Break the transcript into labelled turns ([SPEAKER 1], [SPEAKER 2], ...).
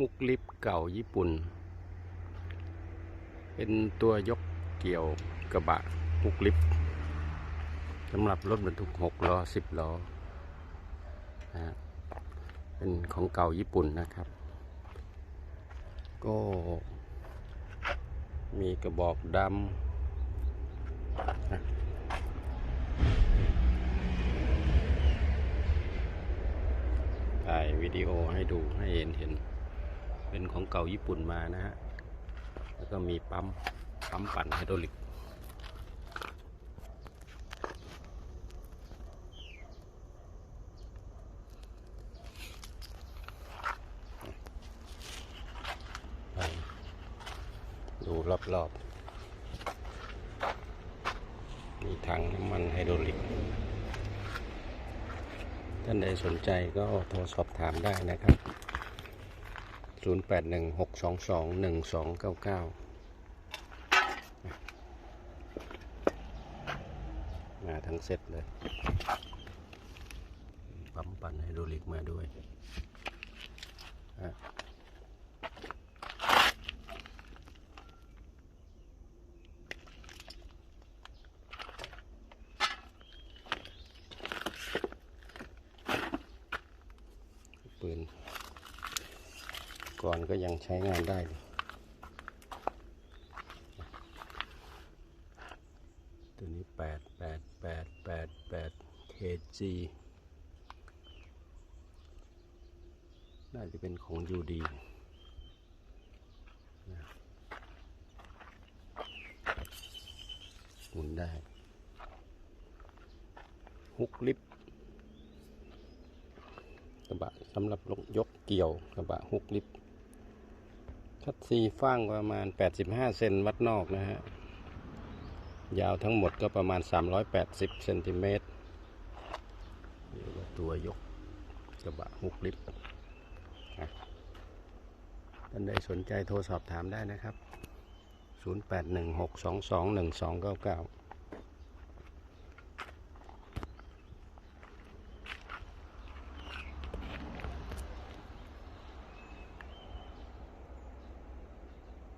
[SPEAKER 1] มุกลิฟ์เก่าญี่ปุ่น เป็นตัวยกเกี่ยวกระบะมุกลิฟ์สำหรับรถบรรทุกหกล้อสิบล้อนะฮะเป็นของเก่าญี่ปุ่นนะครับ ก็มีกระบอกดำนะถ่ายวิดีโอให้ดูให้เห็นเห็น เป็นของเก่าญี่ปุ่นมานะฮะ แล้วก็มีปั๊ม ปั๊มปั่นไฮดรอลิก ดูรอบๆ มีถังน้ำมันไฮดรอลิก ท่านใดสนใจก็โทรสอบถามได้นะครับ 0816221299มาทั้งเซ็ตเลยปั๊มปั่นไฮดรอลิกมาด้วยฮะปืน ก่อนก็ยังใช้งานได้ ตัวนี้แปดแปดแปดแปดแปด kg น่าจะเป็นของยูดีหมุนได้ ฮุกลิฟต์กระบะสำหรับยกเกี่ยวกระบะฮุกลิฟต์ คัดซีฟ้างประมาณ 85 เซนวัดนอกนะฮะ ยาวทั้งหมดก็ประมาณ 380 เซนติเมตรตัวยกกระบะหุกลิฟต์ท่านใดสนใจโทรสอบถามได้นะครับ 0816221299